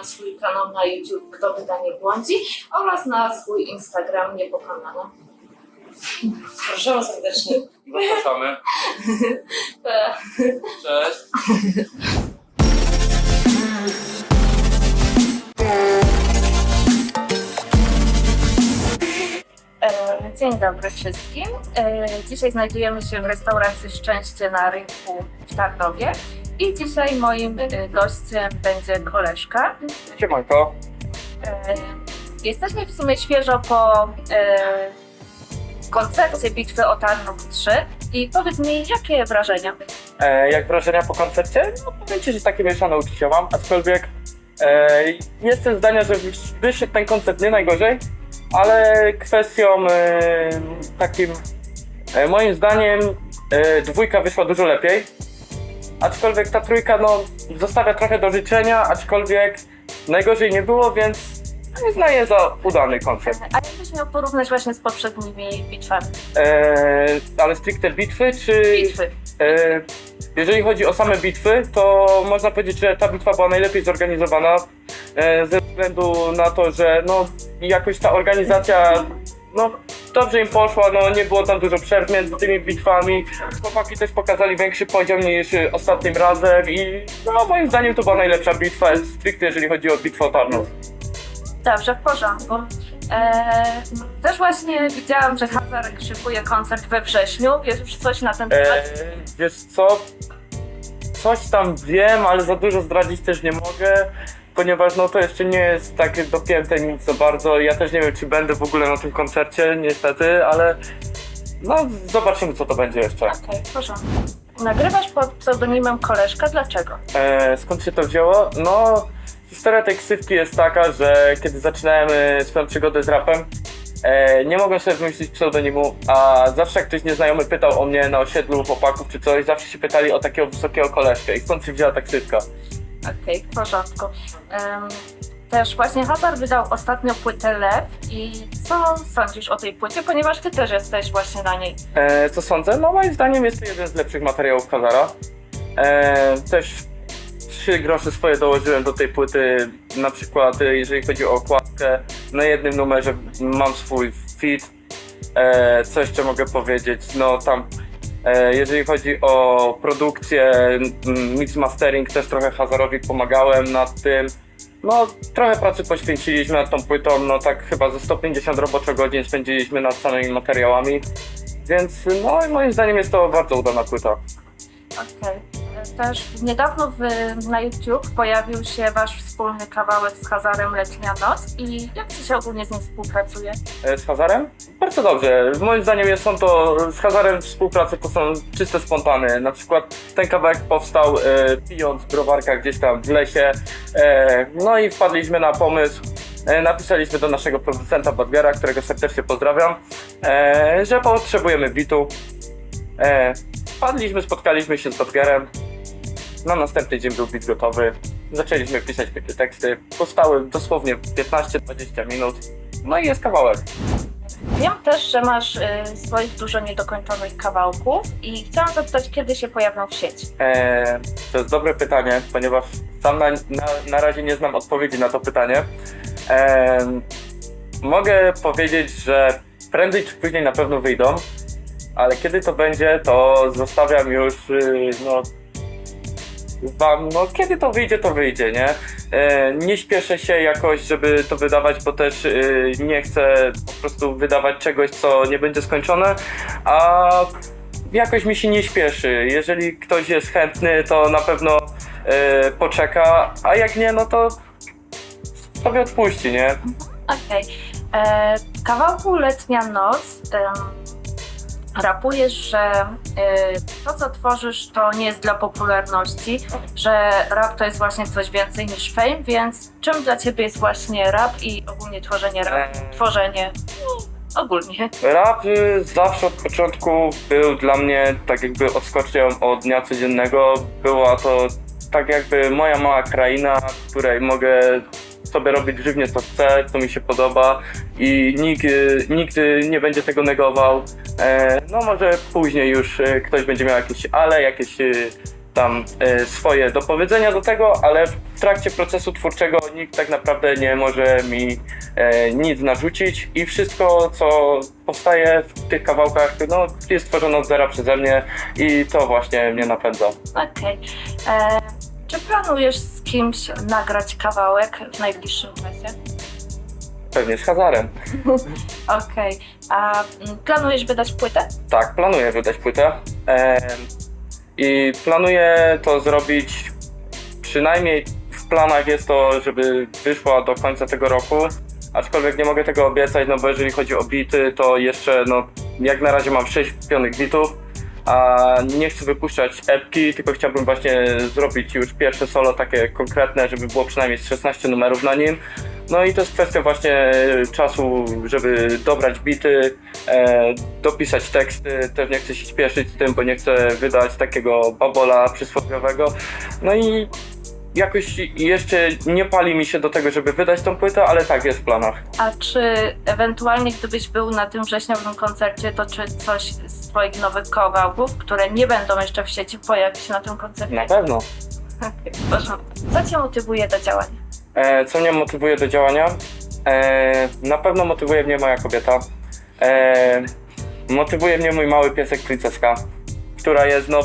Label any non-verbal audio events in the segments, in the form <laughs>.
na swój kanał na YouTube Kto Pyta Nie Błądzi oraz na swój Instagram Niepokonana. Proszę serdecznie. Zapraszamy. <laughs> E, Cześć. E, Dzień dobry wszystkim. E, Dzisiaj znajdujemy się w restauracji Szczęście na rynku w Tarnowie i dzisiaj moim e, gościem będzie koleżka. Siemanko. E, Jesteśmy w sumie świeżo po e, koncercie Bitwy o Tarnów 3 i powiedz mi, jakie wrażenia? E, jak wrażenia po koncercie? No powiem Ci, że takie mieszane uczucia mam, aczkolwiek e, jestem zdania, że wysz- wyszedł ten koncert nie najgorzej, ale kwestią e, takim, e, moim zdaniem e, dwójka wyszła dużo lepiej, aczkolwiek ta trójka no zostawia trochę do życzenia, aczkolwiek najgorzej nie było, więc uznaję za udany koncert. A jakbyś miał porównać właśnie z poprzednimi bitwami? E, ale stricte bitwy, czy... Bitwy. E, Jeżeli chodzi o same bitwy, to można powiedzieć, że ta bitwa była najlepiej zorganizowana e, ze względu na to, że no, jakoś ta organizacja no, dobrze im poszła, no, nie było tam dużo przerw między tymi bitwami. Chłopaki też pokazali większy poziom niż e, ostatnim razem i no, moim zdaniem to była najlepsza bitwa, stricte jeżeli chodzi o bitwę o Tarnów. Dobrze, w porządku. Eee, też właśnie widziałam, że Hazard szykuje koncert we wrześniu. Wiesz już coś na ten E, temat? wiesz co? Coś tam wiem, ale za dużo zdradzić też nie mogę, ponieważ no to jeszcze nie jest tak dopięte nic za bardzo. Ja też nie wiem, czy będę w ogóle na tym koncercie, niestety, ale no zobaczymy, co to będzie jeszcze. Okej, w porządku. Nagrywasz pod pseudonimem koleżka, dlaczego? E, skąd się to wzięło? No, historia tej ksywki jest taka, że kiedy zaczynałem e, swoją przygodę z rapem, e, nie mogłem sobie wymyślić pseudonimu, a zawsze jak ktoś nieznajomy pytał o mnie na osiedlu chłopaków czy coś, zawsze się pytali o takiego wysokiego koleżkę i stąd się wzięła ta ksywka. Okej, w porządku. Też właśnie Hazard wydał ostatnio płytę Lew i co sądzisz o tej płycie, ponieważ ty też jesteś właśnie na niej. E, co sądzę? No moim zdaniem jest to jeden z lepszych materiałów Hazara. E, też trzy grosze swoje dołożyłem do tej płyty, na przykład e, jeżeli chodzi o okładkę, na jednym numerze mam swój fit, e, co jeszcze mogę powiedzieć, no tam jeżeli chodzi o produkcję, mix mastering też trochę Hazarowi pomagałem nad tym. No, trochę pracy poświęciliśmy nad tą płytą, no tak chyba ze 150 roboczo godzin spędziliśmy nad samymi materiałami. Więc no moim zdaniem jest to bardzo udana płyta. Okej. Też niedawno w, na YouTube pojawił się wasz wspólny kawałek z Hazarem Letnia Noc i jak ci się ogólnie z nim współpracuje? E, Z Hazarem? Bardzo dobrze. Moim zdaniem jest są to z Hazarem współpracy to są czyste spontany. Na przykład ten kawałek powstał e, pijąc browarka gdzieś tam w lesie. E, no i wpadliśmy na pomysł. E, napisaliśmy do naszego producenta Badgera, którego serdecznie pozdrawiam, e, że potrzebujemy bitu. Wpadliśmy, spotkaliśmy się z Badgerem. Na następny dzień był bit gotowy. Zaczęliśmy pisać teksty. Powstały dosłownie 15-20 minut. No i jest kawałek. Wiem też, że masz y, swoich dużo niedokończonych kawałków i chciałam zapytać, kiedy się pojawią w sieci. Eee, to jest dobre pytanie, ponieważ sam na, na, na razie nie znam odpowiedzi na to pytanie. Eee, mogę powiedzieć, że prędzej czy później na pewno wyjdą, ale kiedy to będzie, to zostawiam już yy, no, wam, no kiedy to wyjdzie, to wyjdzie, nie? E, nie śpieszę się jakoś, żeby to wydawać, bo też yy, nie chcę po prostu wydawać czegoś, co nie będzie skończone, a jakoś mi się nie śpieszy. Jeżeli ktoś jest chętny, to na pewno e, poczeka, a jak nie, no to sobie odpuści, nie? Okej. E, kawałku Letnia Noc rapujesz, że e, to, co tworzysz, to nie jest dla popularności, że rap to jest właśnie coś więcej niż fame, więc czym dla ciebie jest właśnie rap i ogólnie tworzenie rap, tworzenie ogólnie? Rap y, zawsze od początku był dla mnie tak jakby odskocznią od dnia codziennego. Była to tak jakby moja mała kraina, w której mogę sobie robić żywnie co chcę, co mi się podoba i nikt, y, nikt y, nie będzie tego negował. E, no może później już y, ktoś będzie miał jakieś ale, jakieś tam swoje do powiedzenia do tego, ale w trakcie procesu twórczego nikt tak naprawdę nie może mi e, nic narzucić i wszystko, co powstaje w tych kawałkach, no, jest tworzone od zera przeze mnie i to właśnie mnie napędza. Okej. E, Czy planujesz kimś nagrać kawałek w najbliższym czasie? Pewnie z Hazarem. <laughs> Okej. A mm, planujesz wydać płytę? Tak, planuję wydać płytę. I planuję to zrobić przynajmniej w planach jest to, żeby wyszła do końca tego roku. Aczkolwiek nie mogę tego obiecać, no bo jeżeli chodzi o bity, to jeszcze no jak na razie mam 6 pionych bitów, a nie chcę wypuszczać epki, tylko chciałbym właśnie zrobić już pierwsze solo takie konkretne, żeby było przynajmniej z 16 numerów na nim. No i to jest kwestia właśnie czasu, żeby dobrać bity, e, dopisać teksty, też nie chcę się śpieszyć z tym, bo nie chcę wydać takiego babola przysłowiowego. No i jakoś jeszcze nie pali mi się do tego, żeby wydać tą płytę, ale tak jest w planach. A czy ewentualnie gdybyś był na tym wrześniowym koncercie, to czy coś z twoich nowych kawałków, które nie będą jeszcze w sieci, pojawi się na tym koncercie? Na pewno. Okej, porządku. Co cię motywuje do działania? E, co mnie motywuje do działania? E, na pewno motywuje mnie moja kobieta. E, motywuje mnie mój mały piesek Princeska, która jest no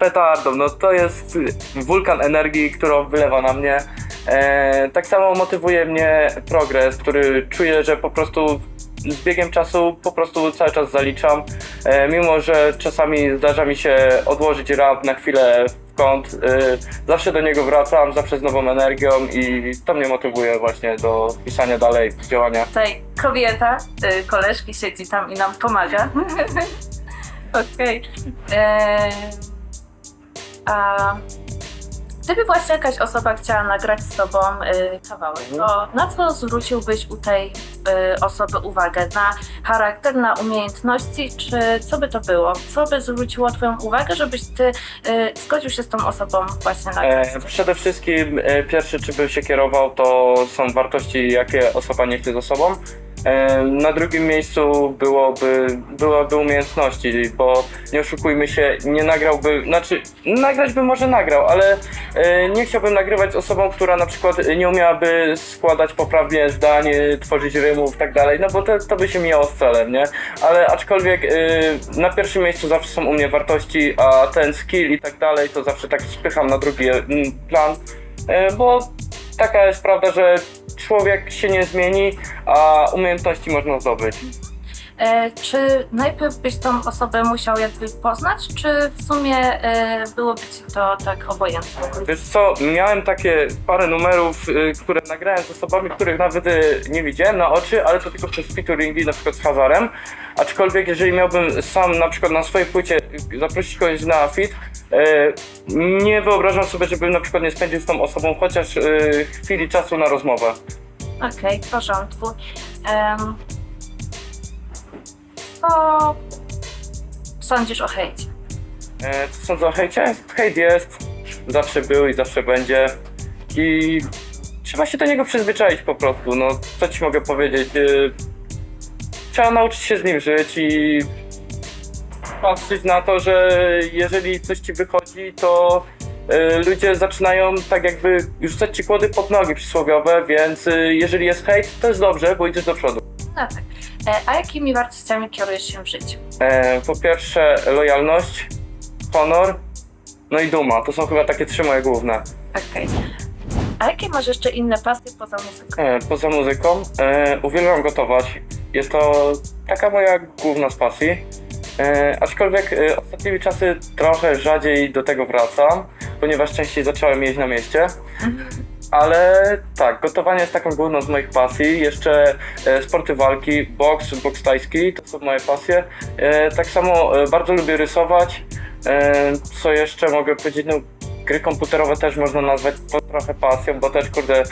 petardą, no to jest wulkan energii, którą wylewa na mnie. E, tak samo motywuje mnie progres, który czuję, że po prostu z biegiem czasu po prostu cały czas zaliczam. E, mimo, że czasami zdarza mi się odłożyć rap na chwilę w kąt, e, zawsze do niego wracam, zawsze z nową energią i to mnie motywuje właśnie do pisania dalej, działania. Tutaj kobieta, y, koleżki siedzi tam i nam pomaga. <laughs> Okej. Em, A gdyby właśnie jakaś osoba chciała nagrać z tobą y, kawałek, to na co zwróciłbyś u tej y, osoby uwagę? Na charakter, na umiejętności, czy co by to było? Co by zwróciło twoją uwagę, żebyś ty y, zgodził się z tą osobą właśnie nagrać? E, przede wszystkim e, pierwsze, czy bym się kierował, to są wartości, jakie osoba niesie ze sobą. Na drugim miejscu byłoby, byłoby umiejętności, bo nie oszukujmy się, nie nagrałby, znaczy nagrać by może nagrał, ale e, nie chciałbym nagrywać z osobą, która na przykład nie umiałaby składać poprawnie zdań, e, tworzyć rymów i tak dalej, no bo to, to by się mijało z celem, nie? Ale aczkolwiek e, na pierwszym miejscu zawsze są u mnie wartości, a ten skill i tak dalej, to zawsze tak spycham na drugi mm, plan, bo taka jest prawda, że człowiek się nie zmieni, a umiejętności można zdobyć. E, czy najpierw byś tą osobę musiał jakby poznać, czy w sumie e, byłoby ci to tak obojętne? Wiesz co, miałem takie parę numerów, y, które nagrałem z osobami, których nawet y, nie widziałem na oczy, ale to tylko przez featuringi, na przykład z Hazarem. Aczkolwiek jeżeli miałbym sam na przykład na swojej płycie y, zaprosić kogoś na fit, y, nie wyobrażam sobie, żebym na przykład nie spędził z tą osobą chociaż y, chwili czasu na rozmowę. Okej, w porządku. Em, co sądzisz o hejcie? E, Co sądzę o hejcie? Hejt jest, zawsze był i zawsze będzie. I trzeba się do niego przyzwyczaić po prostu. No, co ci mogę powiedzieć? E, Trzeba nauczyć się z nim żyć i patrzeć na to, że jeżeli coś ci wychodzi, to e, ludzie zaczynają tak jakby rzucać ci kłody pod nogi przysłowiowe, więc e, jeżeli jest hejt, to jest dobrze, bo idziesz do przodu. Tak. E, a jakimi wartościami kierujesz się w życiu? E, po pierwsze lojalność, honor, no i duma. To są chyba takie trzy moje główne. Okej. A jakie masz jeszcze inne pasje poza muzyką? E, poza muzyką e, uwielbiam gotować. Jest to taka moja główna z pasji. E, aczkolwiek e, ostatnimi czasy trochę rzadziej do tego wracam, ponieważ częściej zacząłem jeść na mieście. Ale tak, gotowanie jest taką główną z moich pasji. Jeszcze e, sporty walki, boks, boks tajski, to są moje pasje. E, tak samo e, bardzo lubię rysować. Co jeszcze mogę powiedzieć? No, gry komputerowe też można nazwać to trochę pasją, bo też kurde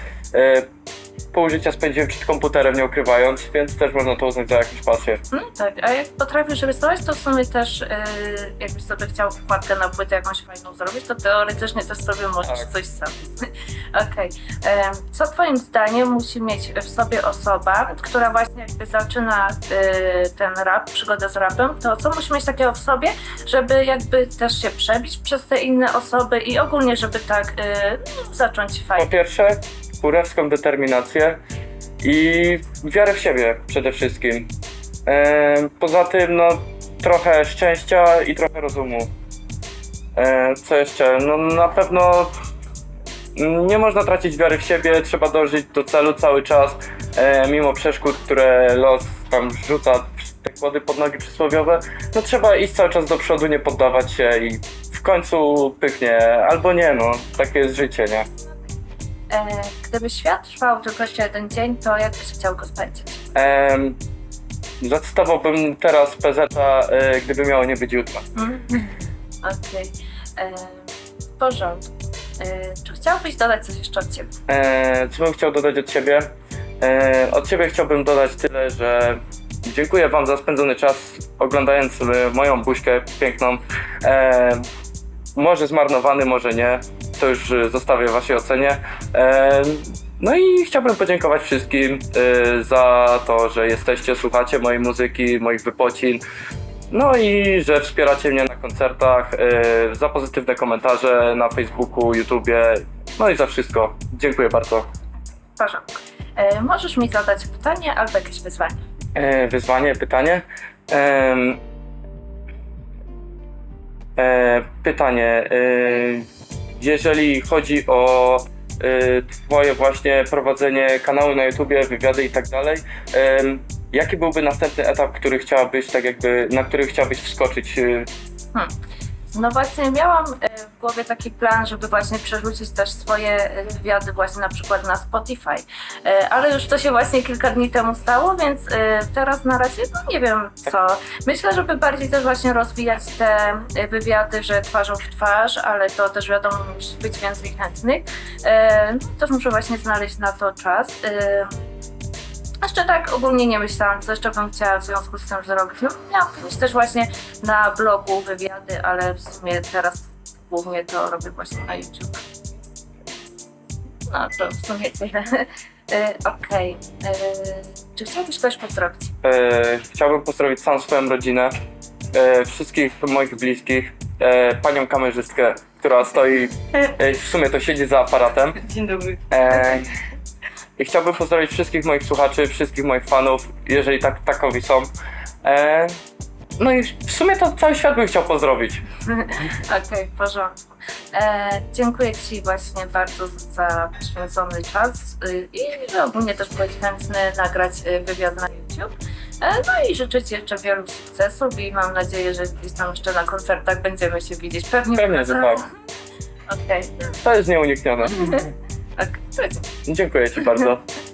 pół życia spędziłem przed komputerem, nie ukrywając, więc też można to uznać za jakąś pasję. Mm, tak, a jak potrafisz rysować, to w sumie też yy, jakbyś sobie chciał wkładkę na płytę jakąś fajną zrobić, to teoretycznie też sobie możesz Tak. coś sam. <laughs> Okej. Em, Co twoim zdaniem musi mieć w sobie osoba, która właśnie jakby zaczyna yy, ten rap, przygodę z rapem, to co musi mieć takiego w sobie, żeby jakby też się przebić przez te inne osoby i ogólnie, żeby tak yy, no, zacząć Po fajnie. pierwsze, kurewską determinację i wiarę w siebie przede wszystkim. E, poza tym, no, trochę szczęścia i trochę rozumu. E, co jeszcze? No, na pewno nie można tracić wiary w siebie, trzeba dążyć do celu cały czas, e, mimo przeszkód, które los tam rzuca, te kłody pod nogi przysłowiowe. No trzeba iść cały czas do przodu, nie poddawać się i w końcu pyknie, albo nie, no, takie jest życie, nie? E, gdyby świat trwał tylko jeszcze jeden dzień, to jak byś chciał go spędzić? Em, zacytowałbym teraz PZ, e, gdyby miało nie być jutro. Mm. Okej. E, W porządku. E, Czy chciałbyś dodać coś jeszcze od Ciebie? E, co bym chciał dodać od siebie? E, od siebie chciałbym dodać tyle, że dziękuję Wam za spędzony czas oglądając e, moją buźkę piękną. E, może zmarnowany, może nie. To już e, zostawię Waszej ocenie. E, no i chciałbym podziękować wszystkim e, za to, że jesteście, słuchacie mojej muzyki, moich wypocin. No i że wspieracie mnie na koncertach, e, za pozytywne komentarze na Facebooku, YouTubie, no i za wszystko. Dziękuję bardzo. W porządku. E, Możesz mi zadać pytanie albo jakieś wyzwanie. E, wyzwanie, pytanie. E, pytanie. E, jeżeli chodzi o e, Twoje właśnie prowadzenie kanału na YouTubie, wywiady i tak dalej, jaki byłby następny etap, który chciałabyś, tak jakby, na który chciałabyś wskoczyć? e, No właśnie miałam e, w głowie taki plan, żeby właśnie przerzucić też swoje e, wywiady właśnie na przykład na Spotify. E, Ale już to się właśnie kilka dni temu stało, więc teraz na razie no nie wiem co. Myślę, żeby bardziej też właśnie rozwijać te wywiady, że twarzą w twarz, ale to też wiadomo, musi być więcej chętnych. No, Też muszę właśnie znaleźć na to czas. E, Jeszcze tak ogólnie nie myślałam, co jeszcze bym chciała w związku z tym zrobić. No, miałam kiedyś też właśnie na blogu wywiady, ale w sumie teraz głównie to robię właśnie na YouTube. No to w sumie tyle. <laughs> E, Okej. E, Czy chciałbyś kogoś pozdrowić? E, chciałbym pozdrowić całą swoją rodzinę, e, wszystkich moich bliskich, e, panią kamerzystkę, która stoi, e, w sumie to siedzi za aparatem. Dzień dobry. E, I chciałbym pozdrowić wszystkich moich słuchaczy, wszystkich moich fanów, jeżeli tak, takowi są. E, no i w sumie to cały świat bym chciał pozdrowić. <laughs> Okej, w porządku. E, dziękuję Ci właśnie bardzo za poświęcony czas y, i że ogólnie też byłeś chętny nagrać y, wywiad na YouTube. E, no i życzę Ci jeszcze wielu sukcesów i mam nadzieję, że gdzieś tam jeszcze na koncertach będziemy się widzieć. Pewnie, Pewnie, że tak. Okej, To jest nieuniknione. <laughs> tak. to jest- Dziękuję Ci bardzo. <laughs>